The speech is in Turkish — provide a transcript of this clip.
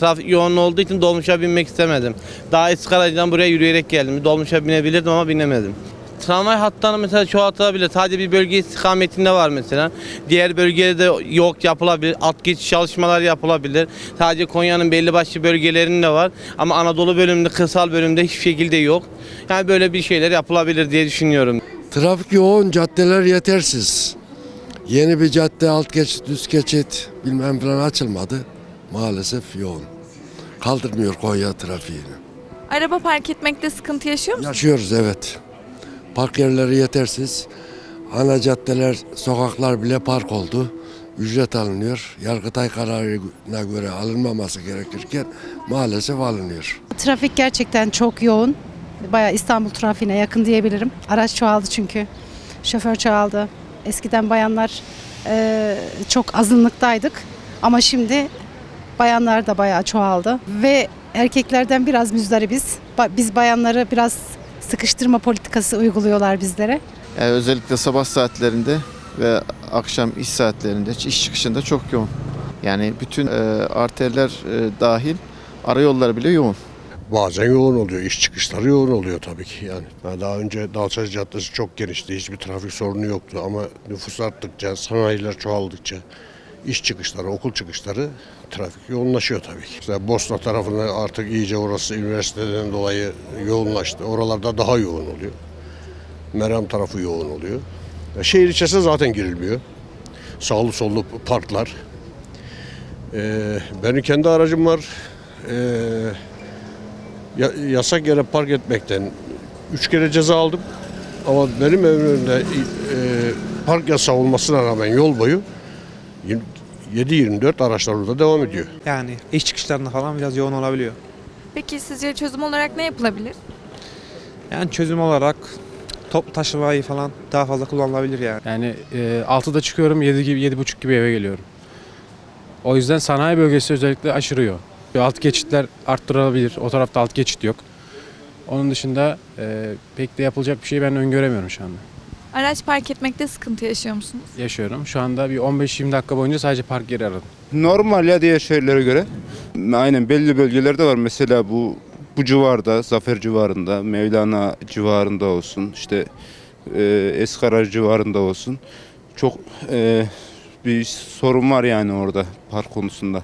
Trafik yoğun olduğu için dolmuşa binmek istemedim. Daha Iskaraca'dan buraya yürüyerek geldim. Dolmuşa binebilirdim ama binemedim. Tramvay hatlarını mesela çoğaltılabilir. Sadece bir bölge istikametinde var mesela. Diğer bölgelerde yok yapılabilir. Alt geçiş çalışmalar yapılabilir. Sadece Konya'nın belli başlı bölgelerinde var. Ama Anadolu bölümünde, kırsal bölümde hiçbir şekilde yok. Yani böyle bir şeyler yapılabilir diye düşünüyorum. Trafik yoğun, caddeler yetersiz. Yeni bir cadde, alt geçit, üst geçit bilmem falan açılmadı. Maalesef yoğun. Kaldırmıyor Konya trafiğini. Araba park etmekte sıkıntı yaşıyor musunuz? Yaşıyoruz evet. Park yerleri yetersiz. Ana caddeler, sokaklar bile park oldu. Ücret alınıyor. Yargıtay kararına göre alınmaması gerekirken maalesef alınıyor. Trafik gerçekten çok yoğun. Bayağı İstanbul trafiğine yakın diyebilirim. Araç çoğaldı çünkü. Şoför çoğaldı. Eskiden bayanlar e, çok azınlıktaydık. Ama şimdi bayanlar da bayağı çoğaldı. Ve erkeklerden biraz müzdaribiz. Biz bayanları biraz sıkıştırma politikası uyguluyorlar bizlere. Yani özellikle sabah saatlerinde ve akşam iş saatlerinde, iş çıkışında çok yoğun. Yani bütün e, arterler e, dahil arayollar bile yoğun. Bazen yoğun oluyor. iş çıkışları yoğun oluyor tabii ki yani. Daha önce Dalçacı Caddesi çok genişti. Hiçbir trafik sorunu yoktu ama nüfus arttıkça, sanayiler çoğaldıkça iş çıkışları, okul çıkışları trafik yoğunlaşıyor tabii ki. Mesela Bosna tarafında artık iyice orası üniversiteden dolayı yoğunlaştı. Oralarda daha yoğun oluyor. Meram tarafı yoğun oluyor. Ya şehir içerisine zaten girilmiyor. Sağlı sollu parklar. Ee, benim kendi aracım var. Ee, ya- yasak yere park etmekten üç kere ceza aldım. Ama benim önünde e, park yasağı olmasına rağmen yol boyu 7-24 araçlar orada devam ediyor. Yani iş çıkışlarında falan biraz yoğun olabiliyor. Peki sizce çözüm olarak ne yapılabilir? Yani çözüm olarak toplu taşımayı falan daha fazla kullanılabilir yani. Yani e, 6'da çıkıyorum 7 gibi 7.30 gibi eve geliyorum. O yüzden sanayi bölgesi özellikle aşırıyor. Alt geçitler arttırılabilir. O tarafta alt geçit yok. Onun dışında e, pek de yapılacak bir şey ben öngöremiyorum şu anda. Araç park etmekte sıkıntı yaşıyor musunuz? Yaşıyorum. Şu anda bir 15-20 dakika boyunca sadece park yeri aradım. Normal ya diğer şehirlere göre. Aynen belli bölgelerde var. Mesela bu bu civarda, Zafer civarında, Mevlana civarında olsun, işte e, Eskara civarında olsun. Çok e, bir sorun var yani orada park konusunda.